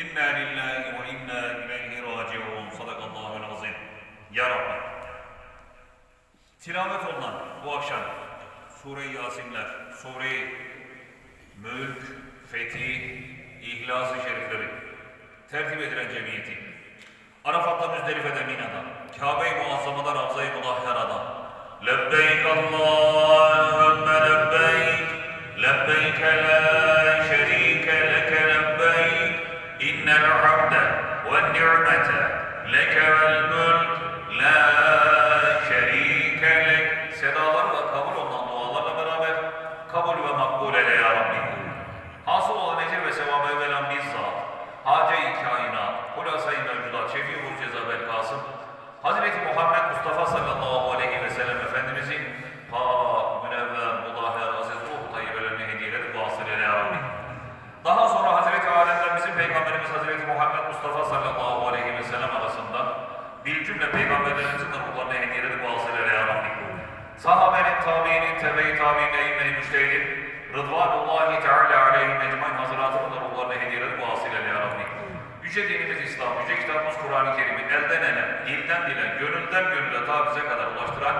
İnna lillahi ve inna ileyhi raciun. Sadakallahu'l azim. Ya Rabbi. Tilavet olunan bu akşam Sure-i Yasinler, Sure-i Mülk, Fetih, İhlas-ı Şerifleri, tertip edilen cemiyeti, Arafat'ta Müzdelife'de Mina'da, Kabe-i Muazzama'da Ravza-i Mudahhara'da, Lebbeyk Allahümme Lebbeyk ni'mete leke vel mülk La şerike lek Sedalarla kabul olunan dualarla beraber kabul ve makbul eyle ya Rabbi. Hasıl olan ecir ve sevabı evvelen bizzat, hace-i kainat, hulasa-i mevcudat, şefi-ul ceza Hazreti Muhammed Mustafa sallallahu aleyhi ve sellem Efendimizin pak, münevver, mudahher, aziz ruh tayyibelerini hediyeleri vasıl. Daha sonra Hazreti Alem'den bizim Peygamberimiz Hazreti Muhammed Mustafa sallallahu bir cümle peygamberlerimizin ruhlarına hediyeleri vasıl ya Rabbi. Sahabenin, tabiinin, tebe-i tabiinin, eyyimleri, müştehidin, Rıdvanullahi Teala aleyhim ecmain hazıratının da ruhlarına hediyeleri vasıl ya Rabbi. Yüce dinimiz İslam, yüce kitabımız Kur'an-ı Kerim'i elden ele, dilden dile, gönülden gönüle ta bize kadar ulaştıran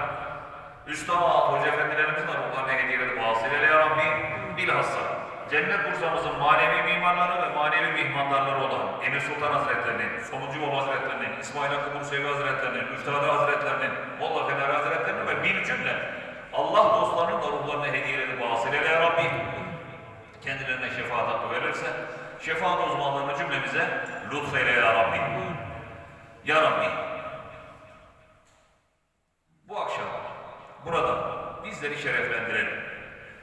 Üstad Hoca Efendilerimizin de ruhlarına hediyeleri vasıl eyle ya Rabbi. Bilhassa Cennet Bursa'mızın manevi mimarları ve manevi mihmandarları olan Emir Sultan Hazretlerinin, Sonuncu Baba Hazretlerinin, İsmail Hakkı Bursevi Hazretlerinin, Üftade Hazretlerinin, Molla Fener Hazretlerinin ve bir cümle Allah dostlarının da ruhlarına hediyeleri vasıl eyle ya Rabbi. Kendilerine şefaat hakkı verirse, şefaat uzmanlarını cümlemize lütfeyle ya Rabbi. Ya Rabbi, bu akşam burada bizleri şereflendirelim.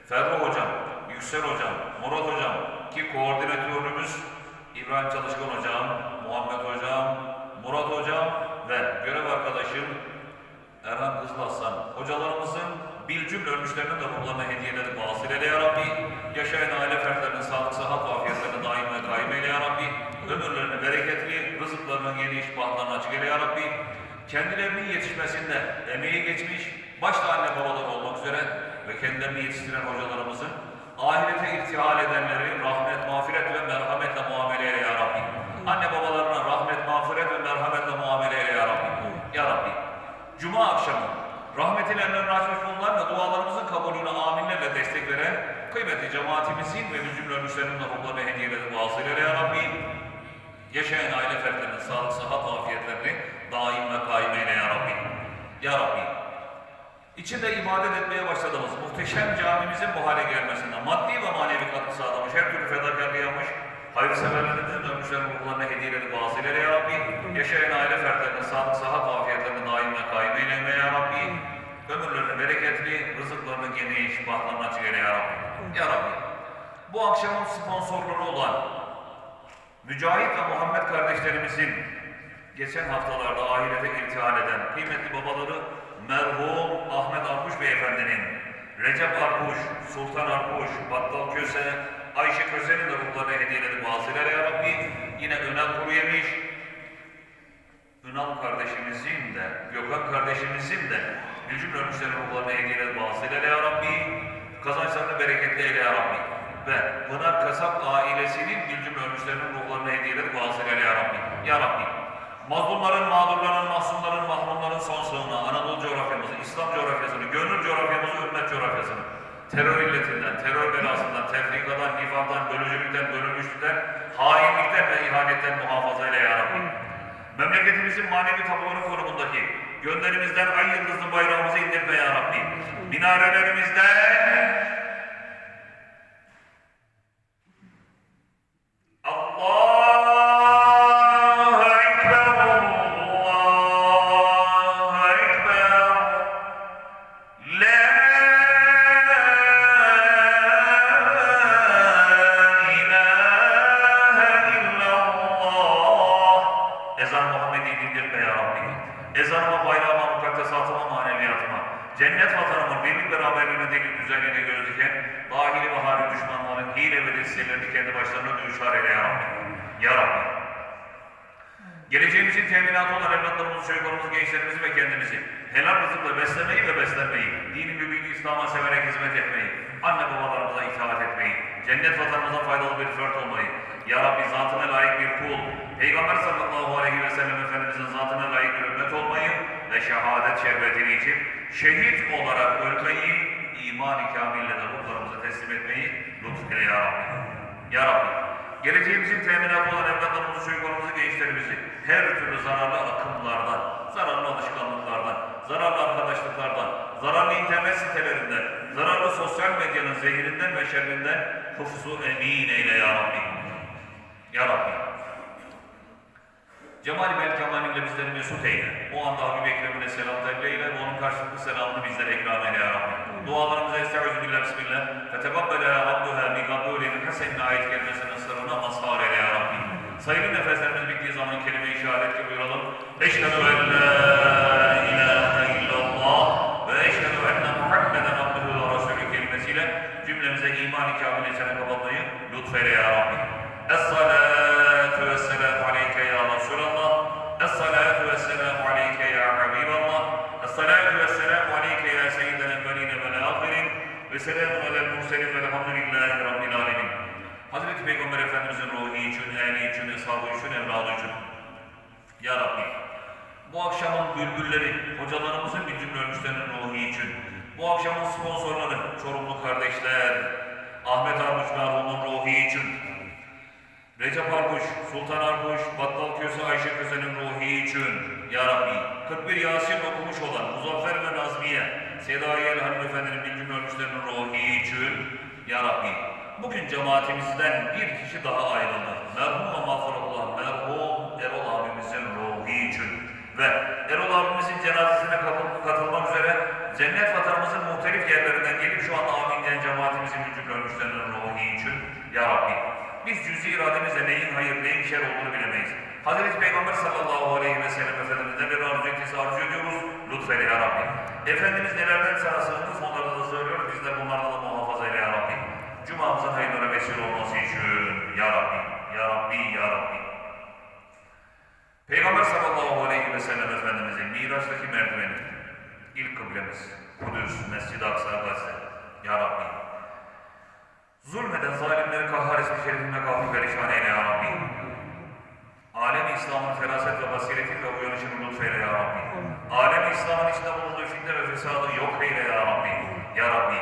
Ferru Hocam, Yüksel Hocam, Murat Hocam ki koordinatörümüz İbrahim Çalışkan Hocam, Muhammed Hocam, Murat Hocam ve görev arkadaşım Erhan Kızılaslan hocalarımızın bir cümle ölmüşlerinin de ruhlarına hediyeleri vasıl eyle ya Rabbi. Yaşayan aile fertlerinin sağlık, sıhhat ve afiyetlerini daim ve kaim eyle ya Rabbi. Ömürlerini bereketli, rızıklarının geniş, bahtlarını açık eyle ya Rabbi. Kendilerinin yetişmesinde emeği geçmiş, başta anne babaları olmak üzere ve kendilerini yetiştiren hocalarımızın ahirete irtihal edenleri rahmet, mağfiret ve merhametle muamele eyle ya Rabbi. Anne babalarına rahmet, mağfiret ve merhametle muamele eyle ya Rabbi. Ya Rabbi. Cuma akşamı rahmetin ellerini açmış ve dualarımızın kabulüne aminlerle destek veren kıymetli cemaatimizin ve bizim ölmüşlerinin ruhlarına hediyeleri vasıl eyle ya Rabbi. Yaşayan aile fertlerinin sağlık, sıhhat, afiyetlerini daim ve kaim eyle ya Rabbi. Ya Rabbi. İçinde ibadet etmeye başladığımız muhteşem camimizin bu hale gelmesinde maddi ve manevi katkı sağlamış, her türlü fedakarlığı yapmış, hayırseverlerimizin dönmüşlerin ruhlarına hediyeleri vasıl eyle ya Rabbi. Yaşayan aile fertlerinin sağlık, sıhhat, afiyetlerini daim ve kaim eyleme ya Rabbi. Ömürlerini bereketli, rızıklarını geniş, bahtlarını açık eyle ya Rabbi. Ya Rabbi. Bu akşamın sponsorları olan Mücahit ve Muhammed kardeşlerimizin geçen haftalarda ahirete irtihal eden kıymetli babaları merhum Ahmet Arkuş Beyefendinin, Recep Arkuş, Sultan Arkuş, Battal Köse, Ayşe Köse'nin de ruhlarına hediyeleri vasılar ya Rabbi. Yine Önal Kuruyemiş, Ünal kardeşimizin de, Gökhan kardeşimizin de Gülcüm ölmüşlerin ruhlarına hediyeleri vasılar ya Rabbi. Kazançlarını bereketli eyle ya Rabbi. Ve Pınar Kasap ailesinin Gülcüm ölmüşlerinin ruhlarına hediyeleri vasılar ya Rabbi. Ya Rabbi. Mazlumların, mağdurların, mahzunların, mahrumların son sığınağı, Anadolu coğrafyamızı, İslam coğrafyasını, gönül coğrafyamızı, ümmet coğrafyasını, terör illetinden, terör belasından, tefrikadan, nifaktan, bölücülükten, bölünmüşlükten, hainlikten ve ihanetten muhafaza eyle ya Rabbi. Memleketimizin manevi tabuları konumundaki gönderimizden ay yıldızlı bayrağımızı indirme ya Rabbi. Minarelerimizden Ezanıma, bayrağıma, mukaddesatıma, maneviyatıma, cennet vatanımın birlik beraberliğine delil düzenliğine göz diken, dahili ve hali düşmanların hile ve destelerini kendi başlarına düşar eyle ya Rabbi. Ya Rabbi. Geleceğimizin teminatı olan evlatlarımızı, çocuklarımızı, gençlerimizi ve kendimizi helal rızıkla beslemeyi ve beslenmeyi, dini mübini İslam'a severek hizmet etmeyi, anne babalarımıza itaat etmeyi, cennet vatanımıza faydalı bir fert olmayı, Ya Rabbi zatına layık bir kul, Peygamber sallallahu aleyhi ve sellem Efendimizin zatına layık bir ümmet olmayı, ve şehadet şerbetini içip şehit olarak ölmeyi, iman-ı kamille de ruhlarımıza teslim etmeyi lütfeyle ya Rabbi. Ya Rabbi, geleceğimizin teminatı olan evlatlarımızı, çocuklarımızı, gençlerimizi her türlü zararlı akımlardan, zararlı alışkanlıklardan, zararlı arkadaşlıklardan, zararlı internet sitelerinden, zararlı sosyal medyanın zehrinden ve şerrinden hıfzu emin eyle ya Rabbi. Ya Rabbi. Cemal-i Belkemalinle bizleri mesut eyle. O anda Habib Ekrem'ine selam tebliğ ve onun karşılıklı selamını bizlere ikram eyle ya Rabbi. Dualarımıza estaizu billah bismillah. Fetebabbele Rabbuha bi kabulin hasenin ayet kelimesinin sırrına mazhar eyle ya Rabbi. Sayılı nefeslerimiz bittiği zaman kelime-i şehadetle buyuralım. Eşhedü en la ilahe illallah ve eşhedü enne Muhammeden abduhu ve resulü kelimesiyle cümlemize iman-ı kamil içine kapatmayı lütfeyle ya Rabbi. Es-salatu Ve selamun alel murselin velhamdülillahi rabbil alemin. Hazreti Peygamber Efendimizin ruhu için, ehli için, eshabı için, evladı için. Ya Rabbi, bu akşamın bülbülleri, hocalarımızın bir cümle ölmüşlerinin ruhu için, bu akşamın sponsorları, Çorumlu kardeşler, Ahmet Armuç merhumun ruhu için, Recep Arkuş, Sultan Arkuş, Battal Köse Ayşe Köse'nin ruhu için, Ya Rabbi, 41 Yasin okumuş olan Muzaffer ve Nazmiye, Sedaiye hanımefendinin cümle ölmüşlerinin ruhu için, Ya Rabbi, bugün cemaatimizden bir kişi daha ayrıldı. Merhum ve mağfiretullah, merhum Erol abimizin ruhu için. Ve Erol abimizin cenazesine katıl- katılmak üzere cennet vatanımızın muhtelif yerlerinden gelip şu anda hayır, neyin şer olduğunu bilemeyiz. Hazreti Peygamber sallallahu aleyhi ve sellem Efendimiz neler arzu ettiyse arzu ediyoruz. Lütfeyle ya Rabbi. Efendimiz nelerden sana sığındınız onları da söylüyoruz. Bizler bunlardan da muhafaza eyle ya Rabbi. Cumamızın hayırlara vesile olması için ya Rabbi, ya Rabbi, ya Rabbi. Peygamber sallallahu aleyhi ve sellem Efendimizin Miraç'taki merdiveni, ilk kıblemiz, Kudüs, Mescid-i Aksa, Gazze, Ya Rabbi. Zulmeden zalimleri kahhar ismi şerifinde kahvi perişan eyle Ya Rabbi. Alem-i İslam'ın feraset ve basiretiyle uyanışını lütfeyle Ya Rabbi. Alem-i İslam'ın içinde bulunduğu fitne ve fesadı yok eyle Ya Rabbi. Ya Rabbi,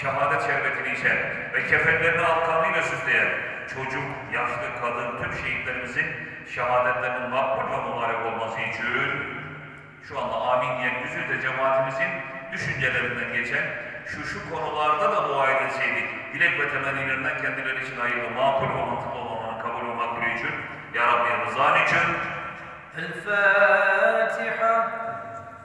şehadet şerbetini içen ve kefenlerini alkanlıyla süsleyen çocuk, yaşlı, kadın, tüm şehitlerimizin şehadetlerinin makbul ve mübarek olması için şu anda amin diyen yüzüde cemaatimizin düşüncelerinden geçen şu şu konularda da dua edilseydik, dilek ve temennilerinden kendileri için hayırlı, makul ve mantıklı kabul ve için, Ya Rabbi rızan için. El-Fatiha.